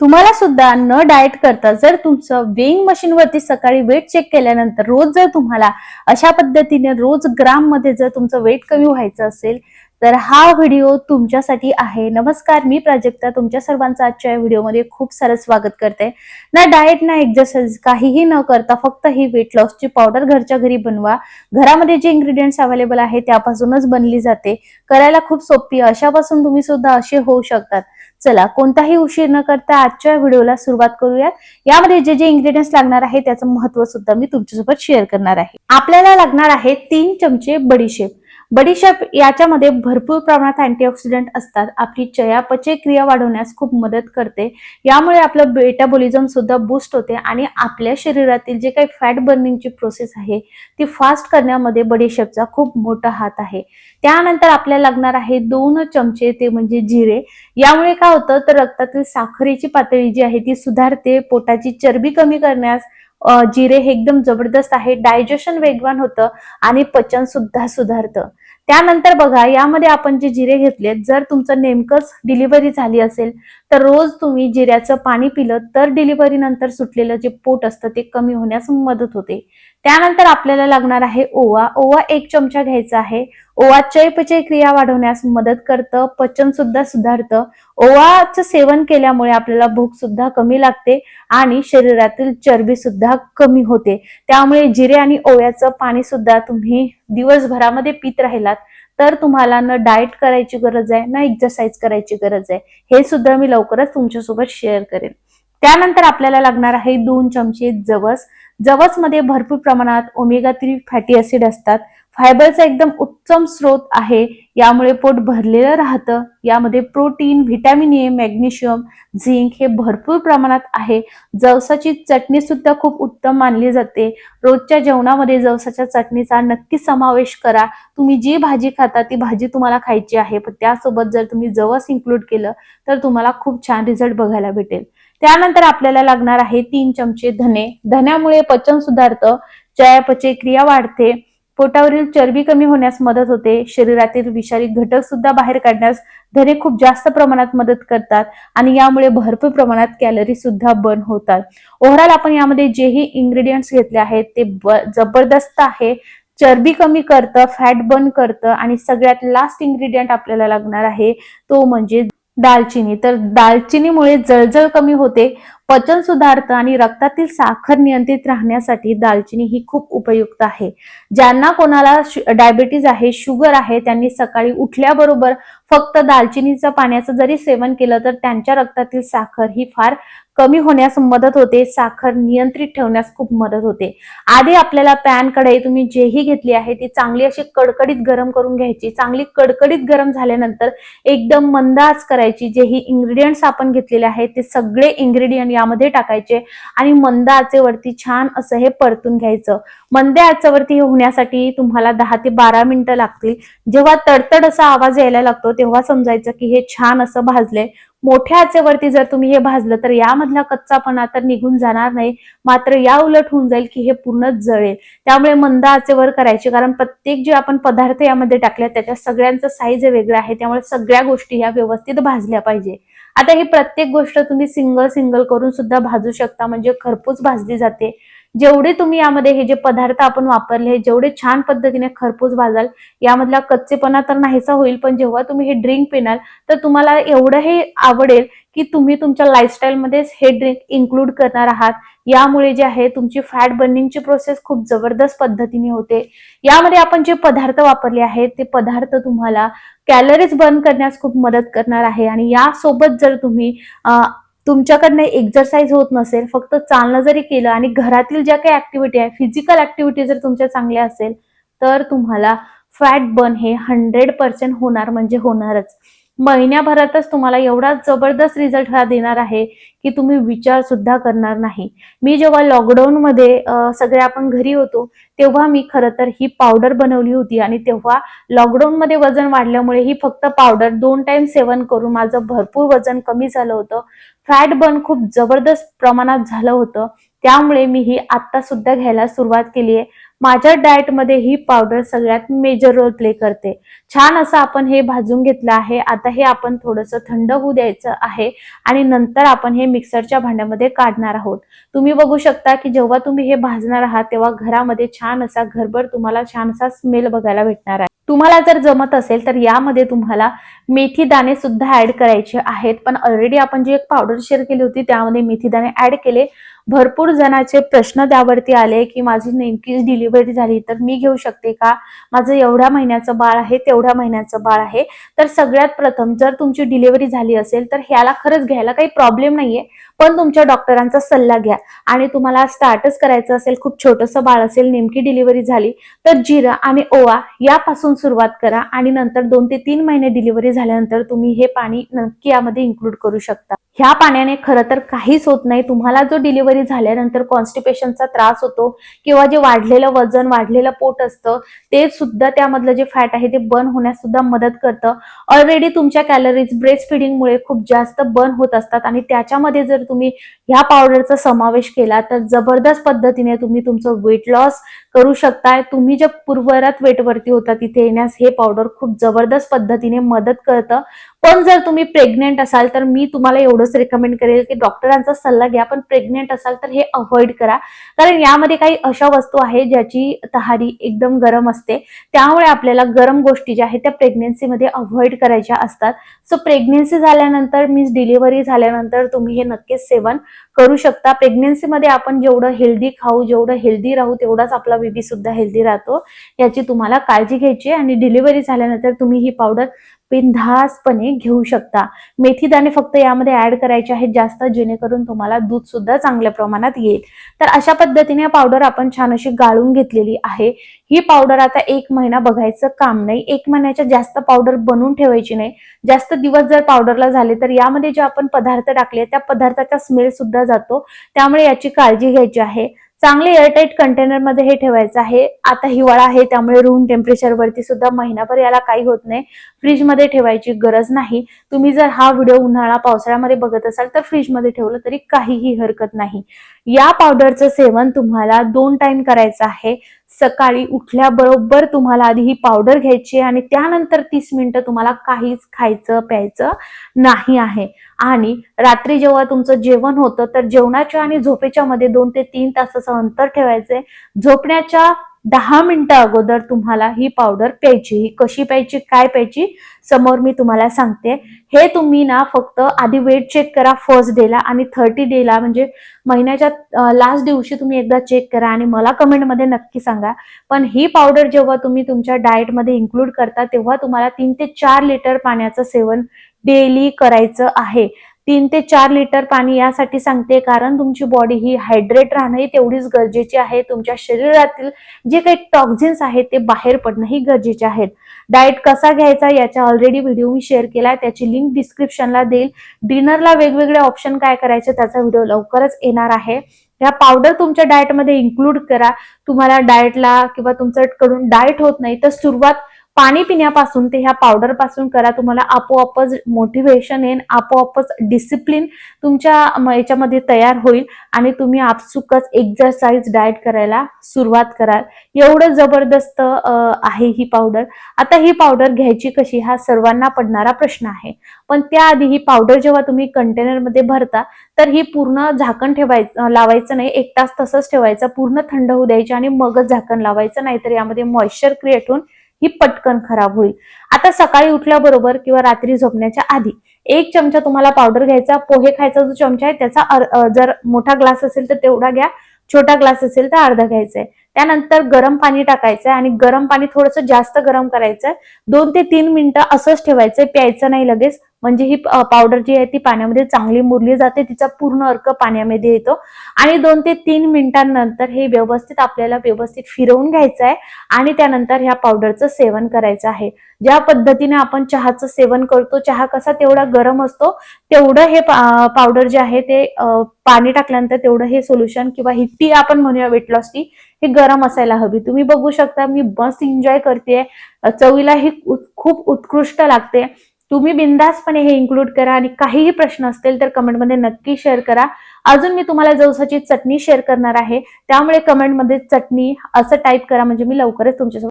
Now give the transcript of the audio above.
तुम्हाला सुद्धा न डाएट करता जर तुमचं वेइंग मशीनवरती सकाळी वेट चेक केल्यानंतर रोज जर तुम्हाला अशा पद्धतीने रोज ग्राममध्ये जर तुमचं वेट कमी व्हायचं असेल तर हा व्हिडिओ तुमच्यासाठी आहे. नमस्कार मी प्राजक्ता. तुमच्या सर्वांचं आजच्या या व्हिडिओमध्ये खूप सारं स्वागत करते. ना डाएट ना एक्सरसाइज काहीही न करता फक्त ही वेट लॉसची पावडर घरच्या घरी बनवा. घरामध्ये जे इन्ग्रेडियंट्स अवेलेबल आहे त्यापासूनच बनली जाते. करायला खूप सोपी आहे. अशापासून तुम्ही सुद्धा असे होऊ शकतात. चला कोणताही उशीर न करता आजच्या व्हिडिओला सुरुवात करूयात. यामध्ये जे जे इन्ग्रेडियंट्स लागणार आहे त्याचं महत्त्व सुद्धा मी तुमच्यासोबत शेअर करणार आहे. आपल्याला लागणार आहे तीन चमचे बडीशेप. बडीशेप याच्यामध्ये भरपूर प्रमाणात अँटीऑक्सिडंट असतात. आपली चयापचय क्रिया वाढवण्यास खूप मदत करते. यामुळे आपलं मेटाबॉलिझम सुद्धा बूस्ट होते आणि आपल्या शरीरातील जे काही फॅट बर्निंगची प्रोसेस आहे ती फास्ट करण्यामध्ये बडीशेपचा खूप मोठा हात आहे. त्यानंतर आपल्याला लागणार आहे दोन चमचे ते म्हणजे जिरे. यामुळे काय होतं तर रक्तातील साखरेची पातळी जी आहे ती सुधारते. पोटाची चरबी कमी करण्यास जिरे हे एकदम जबरदस्त आहे डायजेशन वेगवान होतं आणि पचन सुद्धा सुधारतं. त्यानंतर बघा यामध्ये आपण जे जिरे घेतलेत जर तुमचं नेमकंच डिलिव्हरी झाली असेल तर रोज तुम्ही जिऱ्याचं पाणी पिलं तर डिलिव्हरी नंतर सुटलेलं जे पोट असतं ते कमी होण्यास मदत होते. त्यानंतर आपल्याला लागणार आहे ओवा. ओवा एक चमचा घ्यायचा आहे. ओवा चयपचय क्रिया वाढवण्यास मदत करतं पचन सुद्धा सुधारतं. ओवाचं सेवन केल्यामुळे आपल्याला भूक सुद्धा कमी लागते आणि शरीरातील चरबी सुद्धा कमी होते. त्यामुळे जिरे आणि ओव्याचं पाणी सुद्धा तुम्ही दिवसभरामध्ये पित राहिलात तर तुम्हाला ना डाएट करायची गरज आहे ना एक्सरसाइज करायची गरज आहे. हे सुद्धा मी लवकरच तुमच्यासोबत शेअर करेन. त्यानंतर आपल्याला लागणार आहे दोन चमचे जवस. जवसमध्ये भरपूर प्रमाणात ओमेगा थ्री फॅटी ऍसिड असतात. फायबरचा एकदम उत्तम स्रोत आहे. यामुळे पोट भरलेलं राहतं. यामध्ये protein vitamin A magnesium zinc हे भरपूर प्रमाणात आहे. जवसाची चटणी सुद्धा खूप उत्तम मानली जाते. रोजच्या जेवणामध्ये जवसाच्या चटणीचा नक्की समावेश करा. तुम्ही जी भाजी खाता ती भाजी तुम्हाला खायची आहे. पण त्यासोबत जर तुम्ही जवस इन्क्लूड केलं तर तुम्हाला खूप छान रिझल्ट बघायला भेटेल. त्यानंतर आपल्याला लागणार आहे तीन चमचे धने. धन्यामुळे पचन सुधारतं. चयापचय क्रिया वाढते. पोटावरील चरबी कमी होण्यास मदत होते. शरीरातील विषारी घटक सुद्धा बाहेर काढण्यास धने खूप जास्त प्रमाणात मदत करतात आणि यामुळे भरपूर प्रमाणात कॅलरी सुद्धा बर्न होतात. ओव्हरऑल आपण यामध्ये जेही इन्ग्रेडियंट्स घेतले आहेत ते जबरदस्त आहे. चरबी कमी करतं फॅट बर्न करतं आणि सगळ्यात लास्ट इन्ग्रेडियंट आपल्याला लागणार आहे तो म्हणजे दालचिनी. तर दालचिनीमुळे जळजळ कमी होते. पचन सुधारतं आणि रक्तातील साखर नियंत्रित राहण्यासाठी दालचिनी ही खूप उपयुक्त आहे. ज्यांना कोणाला डायबिटीज आहे शुगर आहे त्यांनी सकाळी उठल्याबरोबर फक्त दालचिनीचं पाण्याचं जरी सेवन केलं तर त्यांच्या रक्तातील साखर ही फार कमी होण्यास मदत होते साखर नियंत्रित ठेवण्यास खूप मदत होते. आधी आपल्याला पॅन कढई तुम्ही जेही घेतली आहे ती चांगली अशी कडकडीत गरम करून घ्यायची. चांगली कडकडीत गरम झाल्यानंतर एकदम मंदाज आच करायची. जेही इंग्रेडियंट्स आपण घेतलेले आहेत ते सगळे इंग्रेडियंट यामध्ये टाकायचे आणि मंद आचेवरती छान असं हे परतून घ्यायचं. मंद आचेवरती हे होण्यासाठी तुम्हाला दहा ते बारा मिनिटं लागतील. जेव्हा तडतड असा आवाज यायला लागतो तेव्हा समजायचं की हे छान असं भाजलंय. मोठ्या आचेवरती जर तुम्ही हे भाजलं तर यामधला कच्चापणा तर निघून जाणार नाही. मात्र या उलट होऊन जाईल की हे पूर्ण जळेल. त्यामुळे मंद आचेवर करायचे कारण प्रत्येक जे आपण पदार्थ यामध्ये टाकले त्याच्या सगळ्यांचं साईज वेगळं आहे. त्यामुळे सगळ्या गोष्टी ह्या व्यवस्थित भाजल्या पाहिजे. आता ही प्रत्येक गोष्ट तुम्ही सिंगल सिंगल करून सुद्धा भाजू शकता. म्हणजे खरपूस भाजली जाते. जेवढे तुम्ही यामध्ये हे जे पदार्थ आपण वापरले हे जेवढे छान पद्धतीने खरपूस भाजाल यामधला कच्चेपणा तर नाहीसा होईल पण जेव्हा तुम्ही हे ड्रिंक पिणार तर तुम्हाला एवढं हे आवडेल की तुम्ही तुमच्या लाईफस्टाईलमध्येच हे ड्रिंक इन्क्लूड करणार आहात. यामुळे जे आहे तुमची फॅट बर्निंगची प्रोसेस खूप जबरदस्त पद्धतीने होते. यामध्ये आपण जे पदार्थ वापरले आहेत ते पदार्थ तुम्हाला कॅलरीज बर्न करण्यास खूप मदत करणार आहे. आणि यासोबत जर तुम्ही तुमच्याकडनं एक्सरसाइज होत नसेल फक्त चालणं जरी केलं आणि घरातील ज्या काही ऍक्टिव्हिटी आहे फिजिकल ऍक्टिव्हिटी जर तुमच्या चांगल्या असेल तर तुम्हाला फॅट बर्न हे हंड्रेड पर्सेंट होणार म्हणजे होणारच. महिन्याभरातच तुम्हाला एवढा जबरदस्त रिझल्ट हा देणार आहे की तुम्ही विचार सुद्धा करणार नाही. मी जेव्हा लॉकडाऊन मध्ये सगळे आपण घरी होतो तेव्हा मी खरं तर ही पावडर बनवली होती आणि तेव्हा लॉकडाऊन मध्ये वजन वाढल्यामुळे ही फक्त पावडर दोन टाइम सेवन करून माझं भरपूर वजन कमी झालं होतं. फॅट बर्न खूप जबरदस्त प्रमाणात झालं होतं. त्यामुळे मी ही आता सुद्धा घ्यायला सुरुवात केली आहे. माझ्या डाएटमध्ये ही पावडर सगळ्यात मेजर रोल प्ले करते. छान असं आपण हे भाजून घेतलं आहे. आता हे आपण थोडंसं थंड होऊ द्यायचं आहे आणि नंतर आपण हे मिक्सरच्या भांड्यामध्ये काढणार आहोत. तुम्ही बघू शकता की जेव्हा तुम्ही हे भाजणार आहात तेव्हा घरामध्ये छान असा घरभर तुम्हाला छान असा स्मेल बघायला भेटणार आहे. तुम्हाला जर जमत असेल तर यामध्ये तुम्हाला मेथी दाणे सुद्धा ऍड करायचे आहेत. पण ऑलरेडी आपण जी एक पावडर शेअर केली होती त्यामध्ये मेथी दाणे ऍड केले. भरपूर जणांचे प्रश्न त्यावरती आले की माझी नेमकीच डिलिव्हरी झाली तर मी घेऊ शकते का? माझं एवढ्या महिन्याचं बाळ आहे तेवढ्या महिन्याचं बाळ आहे. तर सगळ्यात प्रथम जर तुमची डिलिव्हरी झाली असेल तर ह्याला खरंच घ्यायला काही प्रॉब्लेम नाहीये. पण तुमच्या डॉक्टरांचा सल्ला घ्या. आणि तुम्हाला स्टार्टच करायचं असेल खूप छोटंसं बाळ असेल नेमकी डिलिव्हरी झाली तर जिरा आणि ओवा यापासून सुरुवात करा आणि नंतर दोन ते तीन महिने डिलिव्हरी झाल्यानंतर तुम्ही हे पाणी नक्की यामध्ये इन्क्लूड करू शकता. ह्या पाण्याने खरं तर काहीच होत नाही. तुम्हाला जो डिलिव्हरी झाल्यानंतर कॉन्स्टिपेशनचा त्रास होतो किंवा जे वाढलेलं वजन वाढलेलं पोट असतं ते सुद्धा त्यामधलं जे फॅट आहे ते बर्न होण्यास सुद्धा मदत करतं. ऑलरेडी तुमच्या कॅलरीज ब्रेस्ट फिडिंगमुळे खूप जास्त बर्न होत असतात आणि त्याच्यामध्ये जर तुम्ही ह्या पावडरचा समावेश केला तर जबरदस्त पद्धतीने तुम्ही तुमचं वेट लॉस करू शकताय. तुम्ही जे पूर्वरात वेटवरती होता तिथे येण्यास हे पावडर खूप जबरदस्त पद्धतीने मदत करतं. पण जर तुम्ही प्रेग्नेंट असाल तर मी तुम्हाला एवढंच रेकमेंड करेल की डॉक्टरांचा सल्ला घ्या पण प्रेग्नेंट असाल तर हे अवॉइड करा. कारण यामध्ये काही अशा वस्तू आहेत ज्याची तहारी एकदम गरम असते. त्यामुळे आपल्याला गरम गोष्टी ज्या आहेत त्या प्रेग्नेन्सीमध्ये अवॉइड करायच्या असतात. सो प्रेग्नेन्सी झाल्यानंतर मीन्स डिलिव्हरी झाल्यानंतर तुम्ही हे नक्कीच सेवन करू शकता. प्रेग्नेन्सीमध्ये आपण जेवढं हेल्दी खाऊ जेवढं हेल्दी राहू तेवढाच आपला बेबी सुद्धा हेल्दी राहतो याची तुम्हाला काळजी घ्यायची आहे. आणि डिलिव्हरी झाल्यानंतर तुम्ही ही पावडर बिनधासपणे घेऊ शकता. मेथी दाणे फक्त यामध्ये ऍड करायचे आहेत जास्त जेणेकरून तुम्हाला दूध सुद्धा चांगल्या प्रमाणात येईल. तर अशा पद्धतीने पावडर आपण छान अशी गाळून घेतलेली आहे. ही पावडर आता एक महिना बघायचं काम नाही. एक महिन्याच्या जास्त पावडर बनवून ठेवायची नाही. जास्त दिवस जर पावडरला झाले तर यामध्ये जे आपण पदार्थ टाकले त्या पदार्थाचा स्मेल सुद्धा जातो. त्यामुळे याची काळजी घ्यायची आहे. चांगले एअरटाईट कंटेनरमध्ये हे ठेवायचं आहे. आता हिवाळा आहे त्यामुळे रूम टेम्परेचर वरती सुद्धा महिनाभर याला काही होत नाही. फ्रीजमध्ये ठेवायची गरज नाही. तुम्ही जर हा व्हिडिओ उन्हाळा पावसाळ्यामध्ये बघत असाल तर फ्रीजमध्ये ठेवलं तरी काहीही हरकत नाही. या पावडरचं सेवन तुम्हाला दोन टाइम करायचं आहे. सकाळी उठल्याबरोबर तुम्हाला आधी ही पावडर घ्यायची आहे आणि त्यानंतर तीस मिनिटं तुम्हाला काहीच खायचं प्यायचं नाही आहे. आणि रात्री जेव्हा तुमचं जेवण होतं तर जेवणाच्या आणि झोपेच्या मध्ये दोन ते तीन तासाचं अंतर ठेवायचंय. झोपण्याच्या दहा मिनिटं अगोदर तुम्हाला ही पावडर प्यायची ही कशी प्यायची काय प्यायची समोर मी तुम्हाला सांगते. हे तुम्ही ना फक्त आधी वेट चेक करा फर्स्ट डेला आणि थर्टी डेला म्हणजे महिन्याच्या लास्ट दिवशी तुम्ही एकदा चेक करा आणि मला कमेंटमध्ये नक्की सांगा. पण ही पावडर जेव्हा तुम्ही तुमच्या डाएटमध्ये इन्क्लूड करता तेव्हा तुम्हाला तीन ते चार लिटर पाण्याचं सेवन डेली करायचं आहे. तीन ते चार लिटर पाणी यासाठी सांगते कारण तुमची बॉडी ही हायड्रेट राहणं ही तेवढीच गरजेची आहे. तुमच्या शरीरातील जे काही टॉक्झिन्स आहेत ते बाहेर पडणं ही गरजेचे आहेत. डाएट कसा घ्यायचा याचा ऑलरेडी व्हिडिओ मी शेअर केलाय. त्याची लिंक डिस्क्रिप्शनला देईल. डिनरला वेगवेगळे ऑप्शन काय करायचे त्याचा व्हिडिओ लवकरच येणार आहे. ह्या पावडर तुमच्या डाएटमध्ये इन्क्लूड करा. तुम्हाला डाएटला किंवा तुमच्याकडून डाएट होत नाही तर सुरुवात पाणी पिण्यापासून ते ह्या पावडरपासून करा. तुम्हाला आपोआपच मोटिवेशन येईल आपोआपच डिसिप्लिन तुमच्या याच्यामध्ये तयार होईल आणि तुम्ही आपसुकच एक्झरसाइज डाएट करायला सुरुवात कराल. एवढं जबरदस्त आहे ही पावडर आता ही पावडर घ्यायची कशी हा सर्वांना पडणारा प्रश्न आहे. पण त्याआधी ही पावडर जेव्हा तुम्ही कंटेनरमध्ये भरता तर ही पूर्ण झाकण ठेवायचं लावायचं नाही. एक तास तसंच ठेवायचं. पूर्ण थंड होऊ द्यायची आणि मगच झाकण लावायचं. नाहीतर यामध्ये मॉइश्चर क्रिएट होऊन ही पटकन खराब होईल. आता सकाळी उठल्याबरोबर किंवा रात्री झोपण्याच्या आधी एक चमचा तुम्हाला पावडर घ्यायचा पोहे खायचा जो चमचा आहे त्याचा जर मोठा ग्लास असेल तर तेवढा घ्या छोटा ग्लास असेल तर अर्धा घ्यायचा आहे. त्यानंतर गरम पाणी टाकायचंय आणि गरम पाणी थोडंसं जास्त गरम करायचंय दोन ते तीन मिनिटं असंच ठेवायचंय प्यायचं नाही लगेच म्हणजे ही पावडर जी आहे ती पाण्यामध्ये चांगली मुरली जाते तिचा पूर्ण अर्क पाण्यामध्ये येतो. आणि दोन ते तीन मिनिटांनंतर हे व्यवस्थित आपल्याला व्यवस्थित फिरवून घ्यायचं आहे आणि त्यानंतर ह्या पावडरचं सेवन करायचं आहे. ज्या पद्धतीने आपण चहाचं सेवन करतो चहा कसा तेवढा गरम असतो तेवढं हे पावडर जे आहे ते पाणी टाकल्यानंतर तेवढं हे सोल्युशन किंवा ही टी आपण म्हणूया वेट लॉस टी हे गरम असायला हवी. तुम्ही बघू शकता मी मस्त एन्जॉय करते चवीला ही खूप उत्कृष्ट लागते. तुम्ही बिंदासपणे हे इन्क्लूड करा आणि काहीही प्रश्न असतील तर कमेंटमध्ये नक्की शेअर करा. अजून मी तुम्हाला जवसाची चटणी शेअर करणार आहे. त्यामुळे कमेंटमध्ये चटणी असं टाईप करा म्हणजे मी लवकरच तुमच्यासोबत